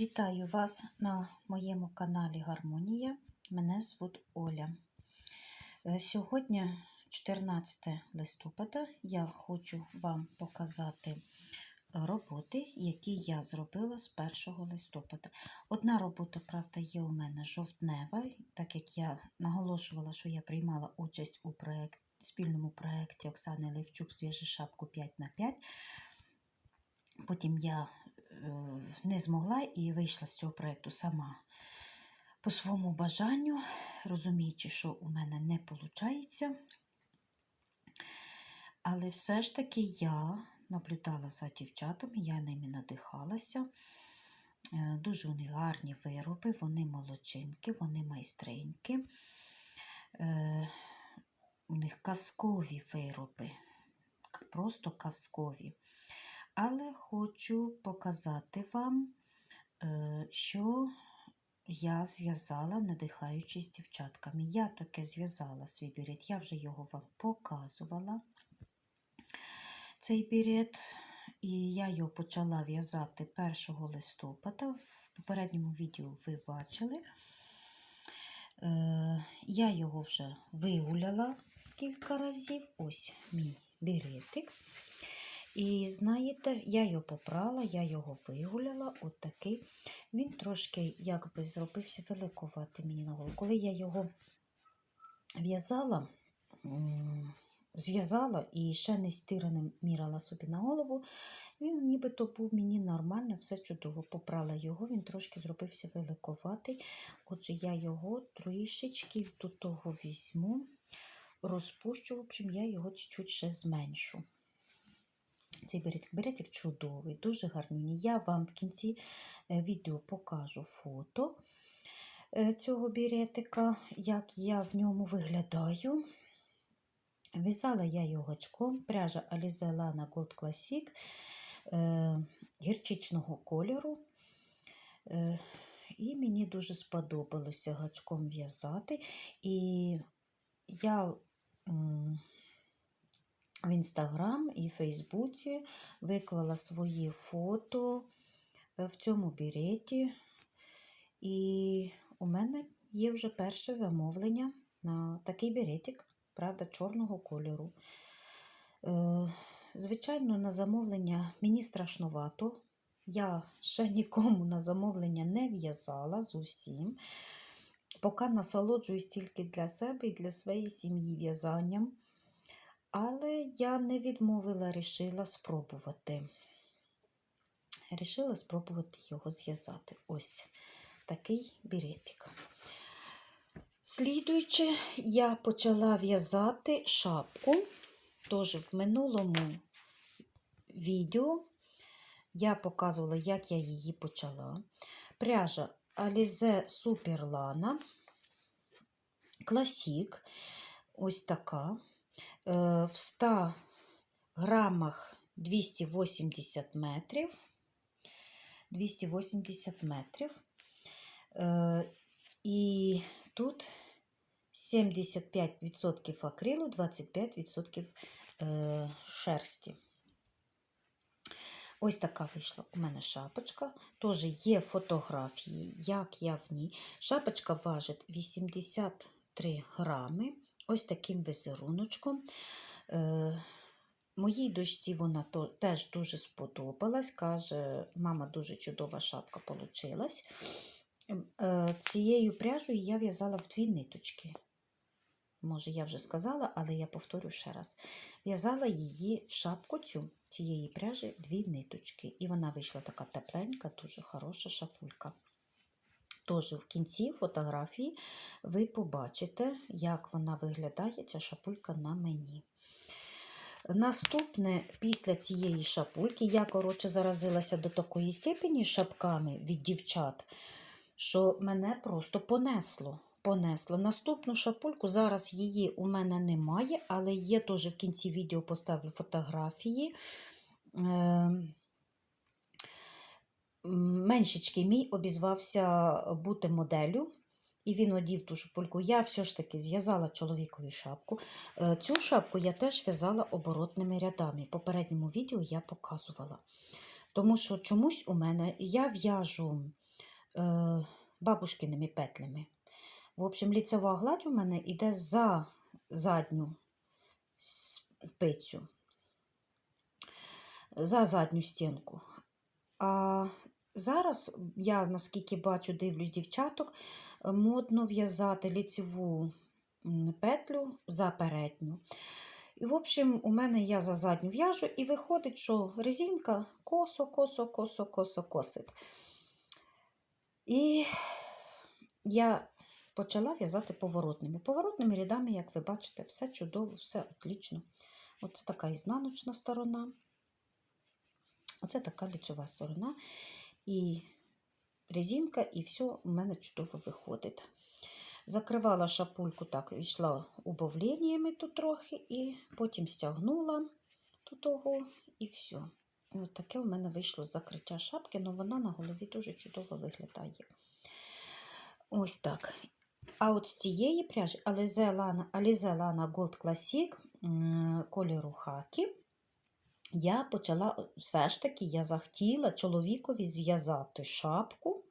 Вітаю вас на моєму каналі Гармонія. Мене звуть Оля. Е, Сьогодні, 14 листопада, я хочу вам показати роботи, які я зробила з 1 листопада. Одна робота, правда, є у мене жовтнева, так як я наголошувала, що я приймала участь у проєкт, спільному проєкті Оксани Левчук «Зв'яжи шапку 5 на 5 Потім я не змогла і вийшла з цього проєкту сама по своєму бажанню, розуміючи, що у мене не виходить. Але все ж таки я наблюдала за дівчатами, я ними надихалася. Е, Дуже них гарні вироби, вони молодчинки, вони майстриньки. Е, У них казкові вироби, просто казкові. Але хочу показати вам, е, що я зв'язала, надихаючись дівчатками. Я таке зв'язала свій бірет, я вже його вам показувала, цей бірет. І я його почала в'язати 1 листопада. В попередньому відео ви бачили. Е, Я його вже вигуляла кілька разів. Ось мій біретик. І знаєте, я його попрала, я його вигуляла, от такий. Він трошки якби зробився великоватий мені на голову. Коли я його в'язала, зв'язала і ще не стираним міряла собі на голову, він нібито був мені нормально, все чудово. Попрала його, він трошки зробився великоватий. Отже, я його трішечки до того візьму, розпущу, в общем, я його чуть-чуть ще зменшу. Цей беретик, беретик чудовий, дуже гарний. Я вам в кінці е, відео покажу фото е, цього беретика, як я в ньому виглядаю. В'язала я його гачком, пряжа Alize Lana Gold Classic е, гірчичного кольору. І мені дуже сподобалося гачком в'язати. І я в інстаграм і Фейсбуці виклала свої фото е, в цьому біреті. І у мене є вже перше замовлення на такий біретик, правда, чорного кольору. Е, Звичайно, на замовлення мені страшновато. Я ще нікому на замовлення не в'язала зовсім. Поки насолоджуюсь тільки для себе і для своєї сім'ї в'язанням. Але я не відмовила, рішила спробувати. Рішила спробувати його зв'язати. Ось такий біретик. Слідуючи, я почала в'язати шапку. Тож в минулому відео я показувала, як я її почала. Пряжа Alize Super Lana Classic. Ось така. Е, В 100 грамах 280 метрів. 280 метрів. І тут 75% акрилу, 25% е, шерсті. Ось така вийшла у мене шапочка. Теж є фотографії, як я в ній. Шапочка важить 83 грами. Ось таким візеруночком. Е, Моїй дочці вона теж дуже сподобалась. Каже, мама, дуже чудова шапка получилась. Е, Цією пряжею я в'язала в дві ниточки. Може, я вже сказала, але я повторю ще раз. В'язала її шапку цю цієї пряжі дві ниточки. І вона вийшла така тепленька, дуже хороша шапулька. Тож в кінці фотографії ви побачите, як вона виглядає, ця шапулька на мені. Наступне, після цієї шапульки, я, коротше, заразилася до такої степені шапками від дівчат, що мене просто понесло. понесло. Наступну шапульку, зараз її у мене немає, але є теж в кінці відео поставлю фотографії. Меншечки мій обізвався бути моделлю, і він одів ту шапульку. Я все ж таки зв'язала чоловікові шапку. Е, Цю шапку я теж в'язала оборотними рядами. В попередньому відео я показувала. Тому що чомусь у мене я в'яжу е, бабушкиними петлями. В общем, ліцева гладь у мене йде за задню спицю, за задню стінку. А зараз я, наскільки бачу, дивлюсь дівчаток, е, модно в'язати ліцеву петлю за передню. І, в общем, у мене я за задню в'яжу, і виходить, що резинка косо, косо, косо, косо косить. І я почала в'язати поворотними. Поворотними рядами, як ви бачите, все чудово, все отлично. Оце така ізнаночна сторона. Оце така ліцева сторона. І резинка, і все у мене чудово виходить. Закривала шапульку, так, йшла убавленнями тут трохи, і потім стягнула тут того, і все. І от таке у мене вийшло закриття шапки, але вона на голові дуже чудово виглядає. Ось так. А от з цієї пряжі Alize Lana Gold Classic кольору хакі, я почала, все ж таки, я захотіла чоловікові зв'язати шапку,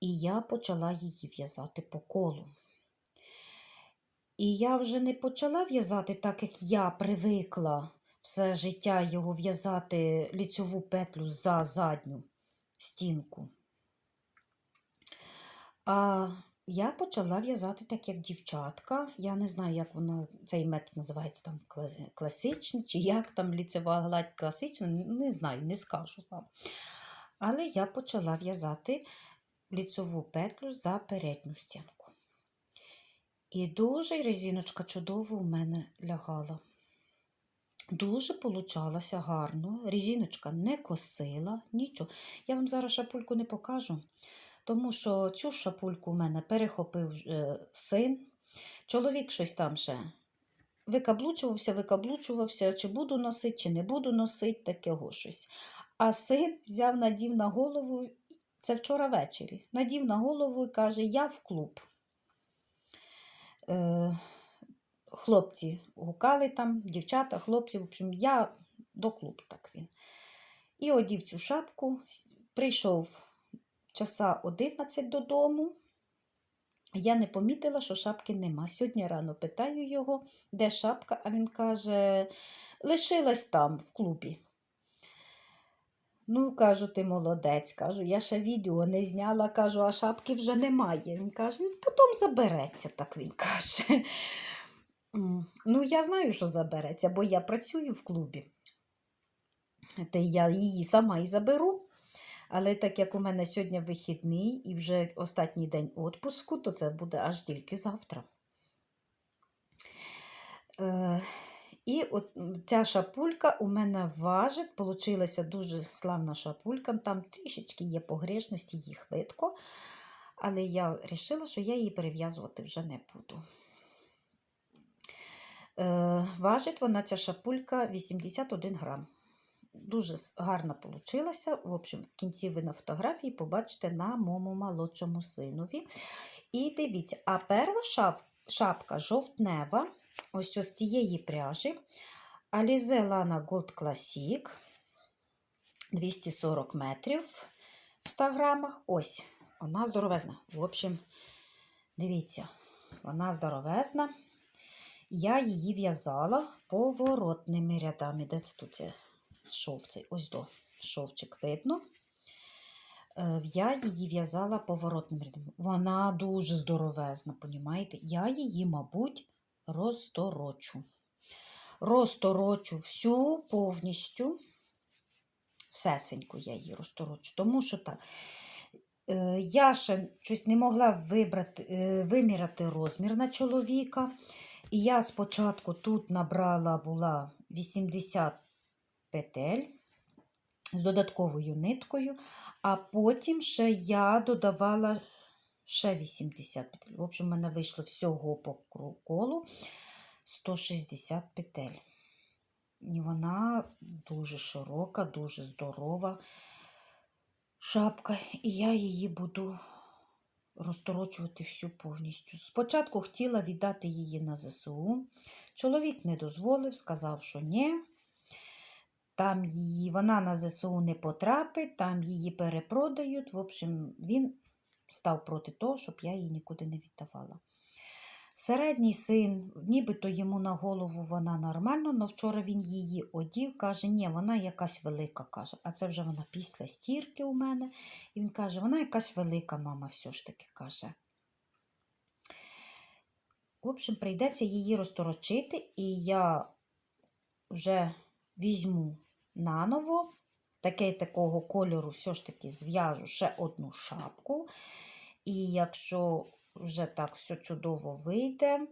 і я почала її в'язати по колу. І я вже не почала в'язати так, як я привикла все життя його в'язати ліцьову петлю за задню стінку. А я почала в'язати так, як дівчатка. Я не знаю, як вона, цей метод називається там класичний, чи як там ліцева гладь класична, не знаю, не скажу вам. Але я почала в'язати ліцеву петлю за передню стінку. І дуже резиночка чудово у мене лягала. Дуже получалося гарно. Резиночка не косила, нічого. Я вам зараз шапульку не покажу, тому що цю шапульку у мене перехопив е, син. Чоловік щось там ще викаблучувався, викаблучувався, чи буду носити, чи не буду носити, такого щось. А син взяв, надів на голову, це вчора ввечері, надів на голову і каже: Я в клуб. Е, хлопці гукали там, дівчата, хлопці, в общем, я до клубу, так він. І одів цю шапку, прийшов часа 11 додому. Я не помітила, що шапки нема. Сьогодні рано питаю його, де шапка, а він каже, лишилась там, в клубі. Ну, кажу, ти молодець, кажу, я ще відео не зняла, кажу, а шапки вже немає. Він каже, «Ну, потім забереться, так він каже. Ну, я знаю, що забереться, бо я працюю в клубі. Та я її сама і заберу. Але так як у мене сьогодні вихідний і вже останній день відпуску, то це буде аж тільки завтра. Е, і от ця шапулька у мене важить, получилася дуже славна шапулька. Там трішечки є погрешності, їх видко. Але я вирішила, що я її перев'язувати вже не буду. Е, важить вона ця шапулька 81 грам. Дуже гарна получилася. В общем, в кінці ви на фотографії побачите на моєму молодшому синові. І дивіться, а перша шап, шапка жовтнева, ось ось цієї пряжі. Alize Lana Gold Classic 240 метрів в 100 грамах. Ось, вона здоровезна. В общем, дивіться, вона здоровезна. Я її в'язала поворотними рядами. Де це тут це шов цей? Ось до шовчик видно. Е, Я її в'язала поворотним рядом. Вона дуже здоровезна, понімаєте? Я її, мабуть, розторочу. Розторочу всю повністю. Всесеньку я її розторочу. Тому що так. е, Я ще щось не могла вибрати, е, виміряти розмір на чоловіка. І я спочатку тут набрала була 80 петель з додатковою ниткою, а потім ще я додавала ще 80 петель. В общем, в мене вийшло всього по колу 160 петель. І вона дуже широка, дуже здорова шапка, і я її буду розторочувати всю повністю. Спочатку хотіла віддати її на ЗСУ. Чоловік не дозволив, сказав, що ні. Там її, вона на ЗСУ не потрапить, там її перепродають. В общем, він став проти того, щоб я її нікуди не віддавала. Середній син, нібито йому на голову вона нормально, але вчора він її одів, каже, ні, вона якась велика, каже. А це вже вона після стірки у мене. І він каже, вона якась велика, мама, все ж таки каже. В общем, прийдеться її розторочити, і я вже візьму наново, таке такого кольору, все ж таки зв'яжу ще одну шапку. І якщо вже так все чудово вийде, е,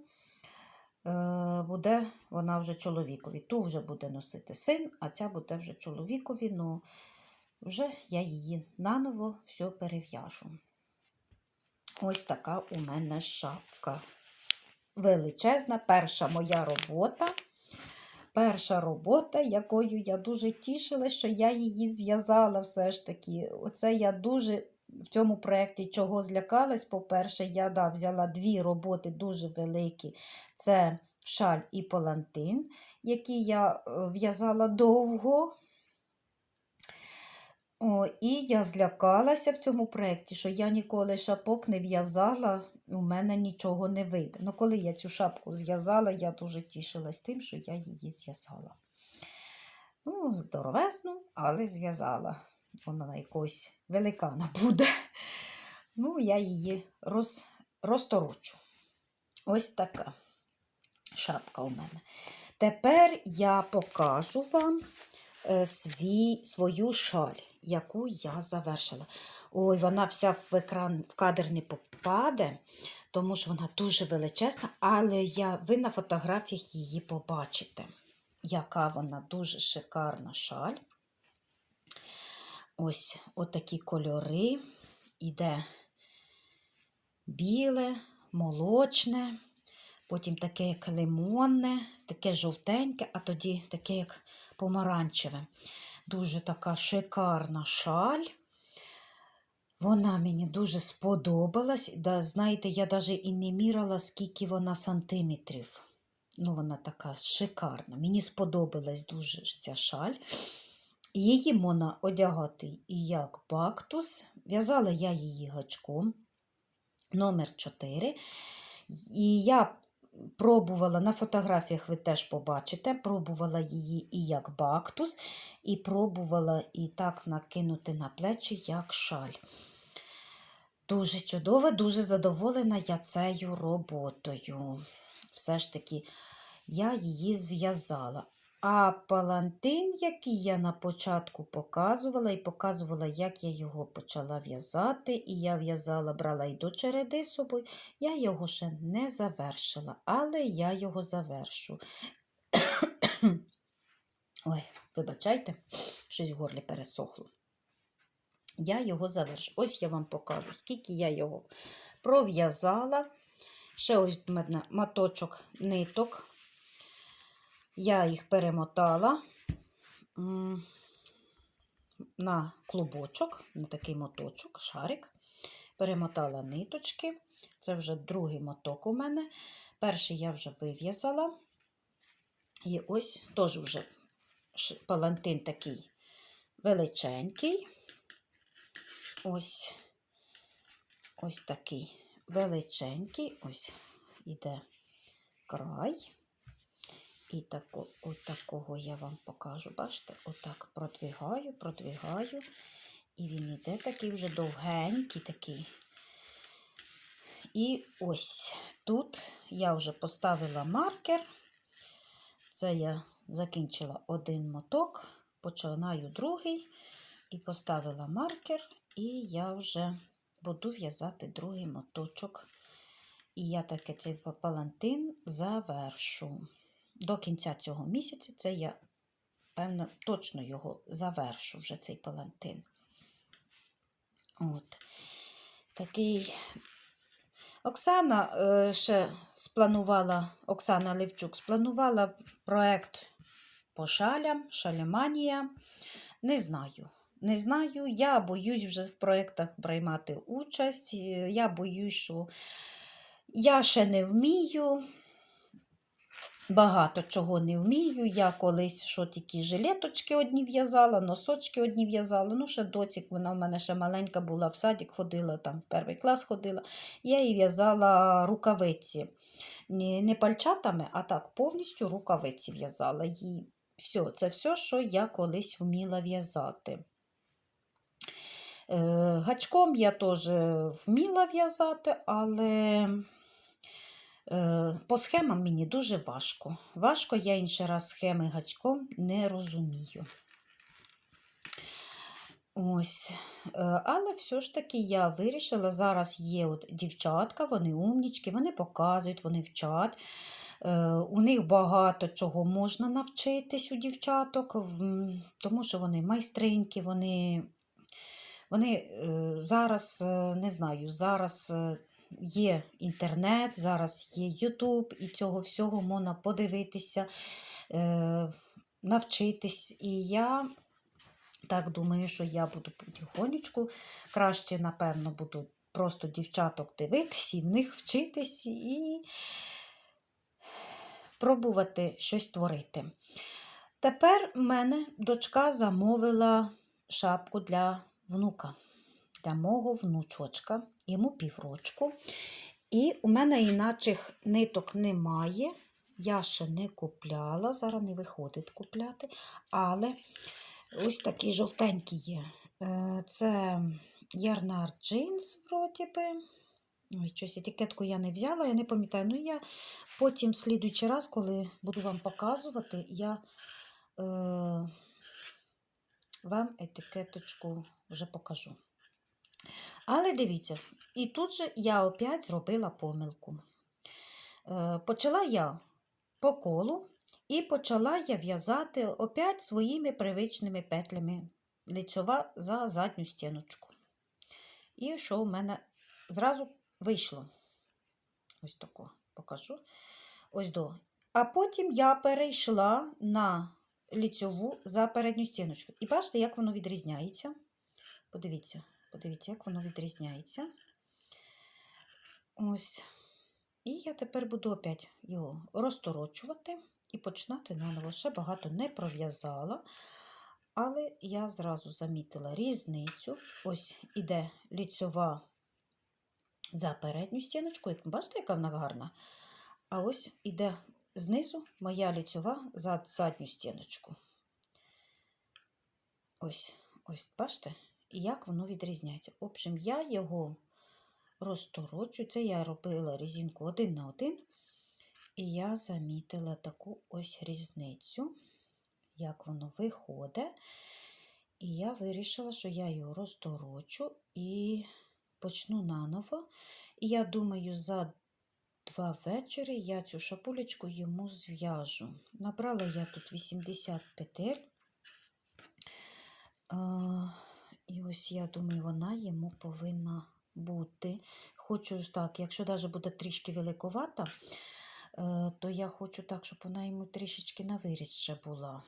буде вона вже чоловікові. Ту вже буде носити син, а ця буде вже чоловікові. Ну, вже я її наново все перев'яжу. Ось така у мене шапка. Величезна, перша моя робота. Перша робота, якою я дуже тішилась, що я її зв'язала все ж таки. Оце я дуже в цьому проєкті чого злякалась. По-перше, я да, взяла дві роботи дуже великі. Це шаль і палантин, які я е, в'язала довго. О, і я злякалася в цьому проєкті, що я ніколи шапок не в'язала, у мене нічого не вийде. Ну, коли я цю шапку зв'язала, я дуже тішилась тим, що я її зв'язала. Ну, здоровезну, але зв'язала. Вона на якогось великана буде. Ну, я її роз, розторочу. Ось така шапка у мене. Тепер я покажу вам е, свій, свою шаль, яку я завершила. Ой, вона вся в екран в кадр не попаде, тому що вона дуже величезна, але я, ви на фотографіях її побачите, яка вона дуже шикарна шаль. Ось отакі кольори. Іде біле, молочне, потім таке як лимонне, таке жовтеньке, а тоді таке як помаранчеве. Дуже така шикарна шаль. Вона мені дуже сподобалась. Да, Знаєте, я навіть і не міряла, скільки вона сантиметрів. Ну, вона така шикарна. Мені сподобалась дуже ця шаль. Її можна одягати і як бактус. В'язала я її гачком номер 4. І я пробувала на фотографіях, ви теж побачите, пробувала її і як бактус, і пробувала і так накинути на плечі, як шаль. Дуже чудова, дуже задоволена я цією роботою. Все ж таки, я її зв'язала. А палантин, який я на початку показувала, і показувала, як я його почала в'язати, і я в'язала, брала і до череди з собою, я його ще не завершила, але я його завершу. Ой, вибачайте, щось в горлі пересохло. Я його завершу. Ось я вам покажу, скільки я його пров'язала. Ще ось в мене моточок ниток. Я їх перемотала на клубочок, на такий моточок, шарик. Перемотала ниточки. Це вже другий моток у мене. Перший я вже вив'язала. І ось теж вже палантин такий величенький. Ось ось такий величенький, ось іде край. І тако, от такого я вам покажу. Бачите, отак продвигаю, продвигаю. І він іде такий вже довгенький такий. І ось тут я вже поставила маркер. Це я закінчила один моток, починаю другий і поставила маркер, і я вже буду в'язати другий моточок. І я таки цей палантин завершу до кінця цього місяця це я, певно, точно його завершу вже цей палантин. От. Такий. Оксана е, ще спланувала, Оксана Левчук спланувала проект по шалям, шаляманія. Не знаю. Не знаю, я боюсь вже в проєктах приймати участь. Я боюсь, що я ще не вмію. Багато чого не вмію. Я колись що тільки жилеточки одні в'язала, носочки одні в'язала. Ну, ще доцік, вона в мене ще маленька була, в садик ходила, там в перший клас ходила. Я їй в'язала рукавиці. Не, пальчатами, а так повністю рукавиці в'язала їй. Все, це все, що я колись вміла в'язати. Е, Гачком я теж вміла в'язати, але по схемам мені дуже важко. Важко я інший раз схеми гачком не розумію. Ось. Е, Але все ж таки я вирішила, зараз є от дівчатка, вони умнічки, вони показують, вони вчать. Е, У них багато чого можна навчитись у дівчаток, тому що вони майстриньки, вони, вони е, зараз, е, не знаю, зараз е, є інтернет, зараз є Ютуб, і цього всього можна подивитися, е, навчитись. І я так думаю, що я буду потихонечку. Краще, напевно, буду просто дівчаток дивитись і в них вчитись і пробувати щось творити. Тепер в мене дочка замовила шапку для внука, для мого внучочка, йому піврочку. І у мене іначих ниток немає. Я ще не купляла, зараз не виходить купляти. Але ось такі жовтенькі є. Е, Це Ярнар джинс, вроді би. Ой, щось етикетку я не взяла, я не пам'ятаю. Ну, я потім, слідуючий раз, коли буду вам показувати, я е, вам етикеточку вже покажу. Але дивіться, і тут же я опять зробила помилку. Е, почала я по колу і почала я в'язати опять своїми привичними петлями лицьова за задню стіночку. І що в мене зразу вийшло. Ось тако покажу. Ось до. А потім я перейшла на ліцьову за передню стіночку. І бачите, як воно відрізняється. Подивіться, подивіться, як воно відрізняється. Ось. І я тепер буду опять його розторочувати і починати наново. Ще багато не пров'язала. Але я зразу замітила різницю. Ось іде ліцьова за передню стіночку. Як бачите, яка вона гарна? А ось іде знизу моя ліцьова за задню стіночку. Ось, ось, бачите, і як воно відрізняється. В общем, я його розторочу. Це я робила резинку один на один. І я замітила таку ось різницю, як воно виходить. І я вирішила, що я його розторочу і почну наново. І я думаю, за два вечори я цю шапулечку йому зв'яжу. Набрала я тут 80 петель. І ось я думаю, вона йому повинна бути. Хочу так, якщо навіть буде трішки великовата, е, то я хочу так, щоб вона йому трішечки на виріс ще була.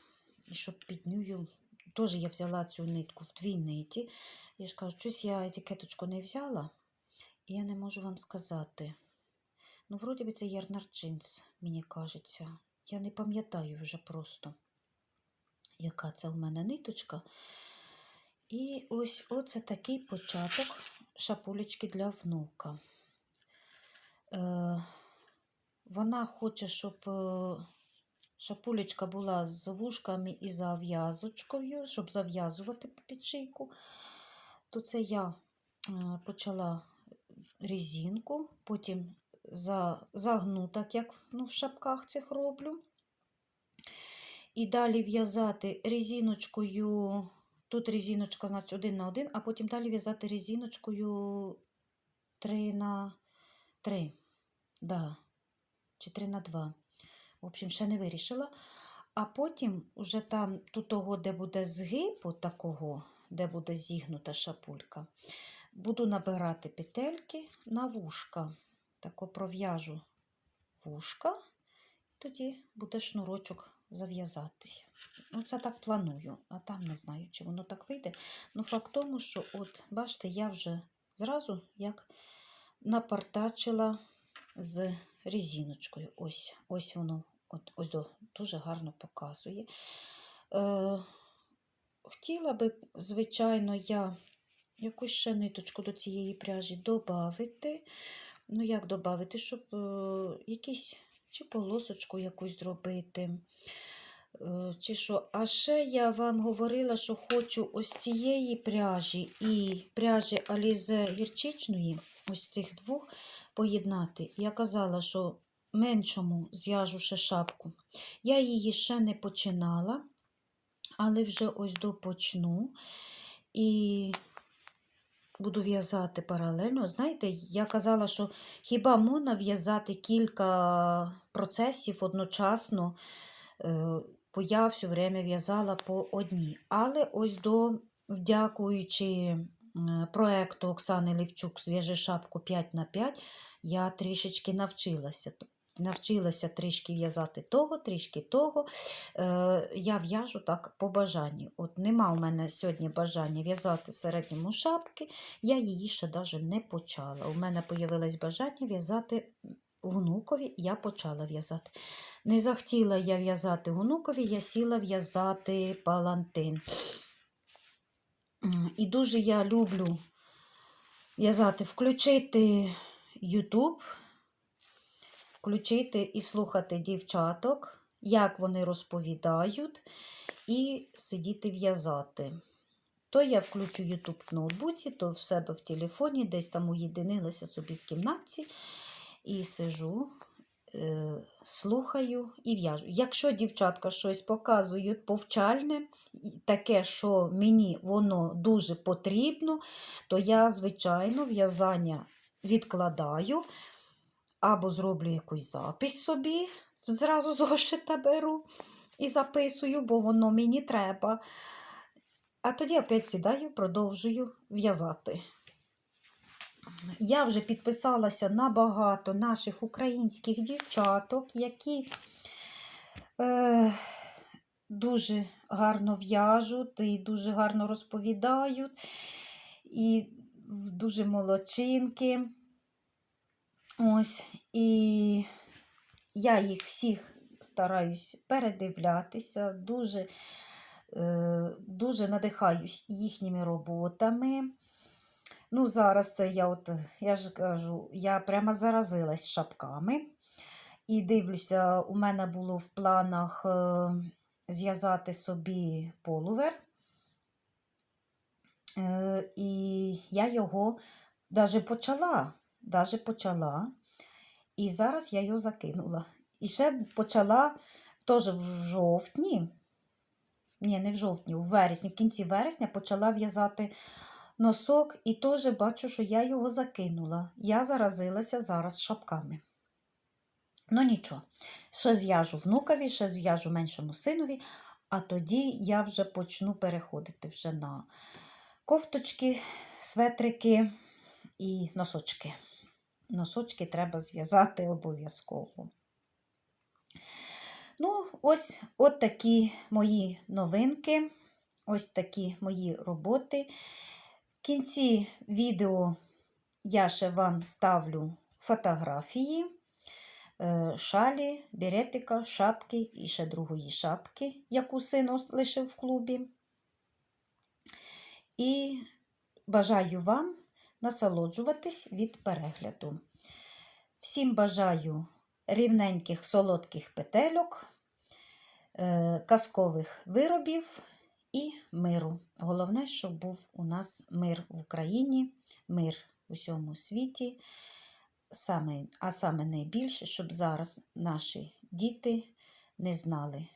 І щоб під нею, теж я взяла цю нитку в дві ниті. Я ж кажу, щось я етикеточку не взяла, і я не можу вам сказати. Ну, вроді би, це Ярнар джинс, мені кажеться. Я не пам'ятаю вже просто, яка це в мене ниточка. І ось оце такий початок шапулечки для внука. Е, вона хоче, щоб е, шапулечка була з вушками і зав'язочкою, щоб зав'язувати під шийку. То це я е, почала резинку, потім за, загну, так як ну, в шапках цих роблю. І далі в'язати резиночкою, тут резиночка, значить, один на один, а потім далі в'язати резиночкою 3 на 3. Да. Чи 3 на 2. В общем, ще не вирішила. А потім, уже там, тут того, де буде згиб, такого, де буде зігнута шапулька, буду набирати петельки на вушка. Тако пров'яжу вушка, тоді буде шнурочок зав'язатись. Ну, це так планую, а там не знаю, чи воно так вийде. Ну, факт тому, що, от, бачите, я вже зразу як напартачила з резиночкою. Ось, ось воно От, ось дуже гарно показує. Е, хотіла би, звичайно, я якусь ще ниточку до цієї пряжі додати. Ну, як додати, щоб е, якісь чи полосочку якусь зробити. Е, Чи що? А ще я вам говорила, що хочу ось цієї пряжі і пряжі Алізе гірчичної, ось цих двох поєднати. Я казала, що меншому зв'яжу ще шапку. Я її ще не починала, але вже ось допочну. І буду в'язати паралельно. Знаєте, я казала, що хіба можна в'язати кілька процесів одночасно, е, бо я все время в'язала по одній. Але ось до, вдякуючи проекту Оксани Левчук «Зв'яжи шапку 5 на 5 я трішечки навчилася. Навчилася трішки в'язати того, трішки того. Е, я в'яжу так по бажанню. От нема у мене сьогодні бажання в'язати середньому шапки, я її ще навіть не почала. У мене появилось бажання в'язати внукові, я почала в'язати. Не захотіла я в'язати внукові, я сіла в'язати палантин. І дуже я люблю в'язати, включити YouTube, включити і слухати дівчаток, як вони розповідають, і сидіти в'язати. То я включу YouTube в ноутбуці, то в себе в телефоні, десь там уєдинилася собі в кімнатці і сижу, е, слухаю і в'яжу. Якщо дівчатка щось показують повчальне, таке, що мені воно дуже потрібно, то я, звичайно, в'язання відкладаю або зроблю якусь запись собі, зразу зошита беру і записую, бо воно мені треба. А тоді опять сідаю, продовжую в'язати. Я вже підписалася на багато наших українських дівчаток, які е, дуже гарно в'яжуть і дуже гарно розповідають, і дуже молодчинки. Ось, і я їх всіх стараюсь передивлятися, дуже, е, дуже надихаюсь їхніми роботами. Ну, зараз це я от, я ж кажу, я прямо заразилась шапками. І дивлюся, у мене було в планах е, зв'язати собі полувер. Е, і я його даже почала, даже почала. І зараз я його закинула. І ще почала теж в жовтні, ні, не в жовтні, в вересні, в кінці вересня почала в'язати носок і теж бачу, що я його закинула. Я заразилася зараз шапками. Ну нічого, ще зв'яжу внукові, ще зв'яжу меншому синові, а тоді я вже почну переходити вже на кофточки, светрики і носочки. Носочки треба зв'язати обов'язково. Ну, ось от такі мої новинки, ось такі мої роботи. В кінці відео я ще вам ставлю фотографії е, шалі, беретика, шапки і ще другої шапки, яку син лишив в клубі. І бажаю вам насолоджуватись від перегляду. Всім бажаю рівненьких солодких петельок, е, казкових виробів і миру. Головне, щоб був у нас мир в Україні, мир у всьому світі. А саме найбільше, щоб зараз наші діти не знали,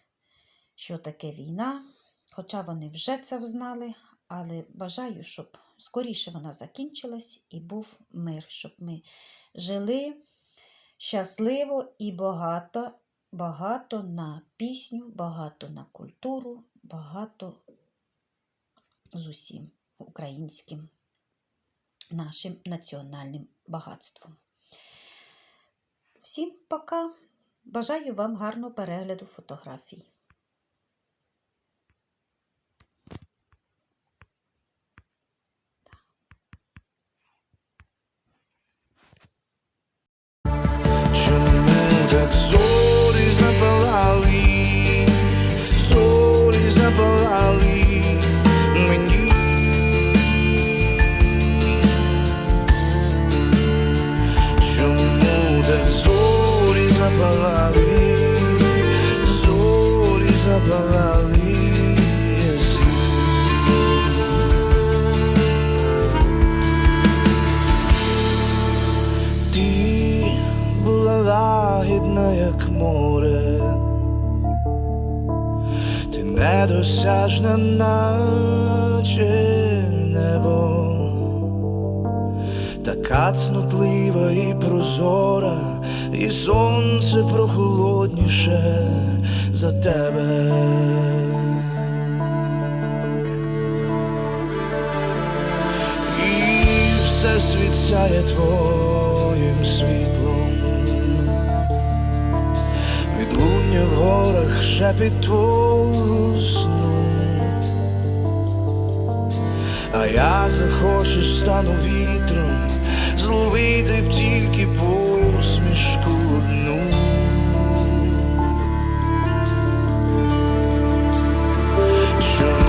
що таке війна, хоча вони вже це взнали, але бажаю, щоб скоріше вона закінчилась і був мир, щоб ми жили щасливо і багато, багато на пісню, багато на культуру, багато з усім українським нашим національним багатством. Всім пока! Бажаю вам гарного перегляду фотографій. як зорі запалали, зорі запалали мені, чому так зорі запалали, зорі запалали. Недосяжна, наче небо, така цнотлива і прозора, і сонце прохолодніше за тебе. І все світ сяє твоїм світлом. Горах шепіт твого сну. А я захочу, стану вітром, зловити б тільки посмішку одну. Чому